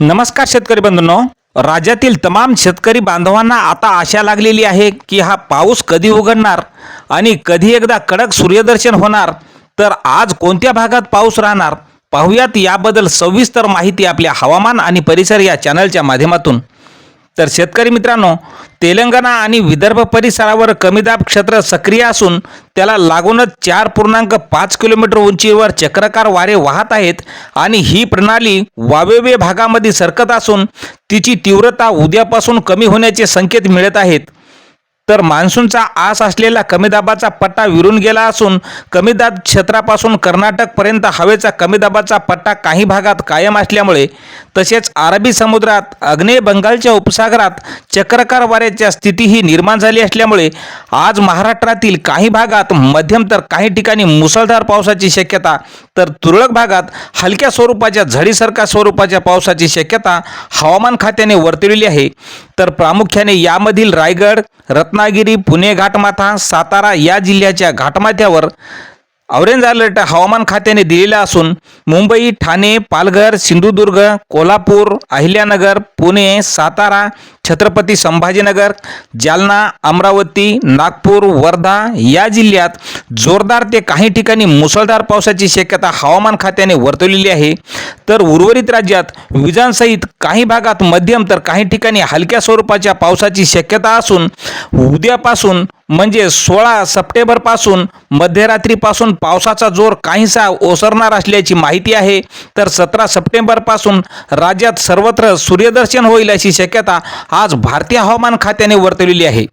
नमस्कार शेतकरी बंधूंनो. राज्यातील तमाम शेतकरी बांधवांना आता आशा लागलेली आहे की हा पाऊस कधी उघडणार आणि कधी एकदा कडक सूर्यदर्शन होणार. तर आज कोणत्या भागात पाऊस राहणार? पाहुयात याबद्दल सविस्तर माहिती आपल्या हवामान आणि परिसर या चॅनलच्या माध्यमातून. तर शेतकरी मित्रांनो तेलंगणा आणि विदर्भ परिसरावर कमीदाब क्षेत्र सक्रिय असून त्याला लागूनच चार पूर्णांक पाच किलोमीटर उंचीवर चक्रकार वारे वाहत आहेत आणि ही प्रणाली वावेवे भागामध्ये सरकत असून तिची तीव्रता उद्यापासून कमी होण्याचे संकेत मिळत आहेत. तर मान्सूनचा आस असलेला कमी दाबाचा पट्टा विरून गेला असून कमी दाब क्षेत्रापासून कर्नाटकपर्यंत हवेचा कमी दाबाचा पट्टा काही भागात कायम असल्यामुळे तसेच अरबी समुद्रात आग्नेय बंगालच्या उपसागरात चक्रकार वाऱ्याच्या स्थितीही निर्माण झाली असल्यामुळे आज महाराष्ट्रातील काही भागात मध्यम तर काही ठिकाणी मुसळधार पावसाची शक्यता तर तुरळक भागात हलक्या स्वरूपाच्या झडीसारख्या स्वरूपाच्या पावसाची शक्यता हवामान खात्याने वर्तविली आहे. तर प्रामुख्याने यामधील रायगड रत्नागिरी पुणे घाटमाथा सातारा या जिल्ह्याच्या घाटमाथ्यावर ऑरेंज अलर्ट हवामान खात्याने दिलेला असून मुंबई ठाणे पालघर सिंधुदुर्ग कोल्हापूर अहिल्यानगर पुणे सातारा छत्रपती संभाजीनगर जालना अमरावती नागपूर वर्धा या जिल्ह्यात जोरदार ते काही ठिकाणी मुसळधार पावसाची शक्यता हवामान खात्याने वर्तवलेली आहे. तर उर्वरित राज्यात विजांसहित काही भागात मध्यम तर काही ठिकाणी हलक्या स्वरूपाच्या पावसाची शक्यता असून उद्यापासून म्हणजे सोळा सप्टेंबरपासून मध्यरात्रीपासून पावसाचा जोर काहीसा ओसरणार असल्याची माहिती आहे. तर सतरा सप्टेंबरपासून राज्यात सर्वत्र सूर्यदर्शन होईल अशी शक्यता आज भारतीय हवामान खात्याने वर्तवलेली आहे.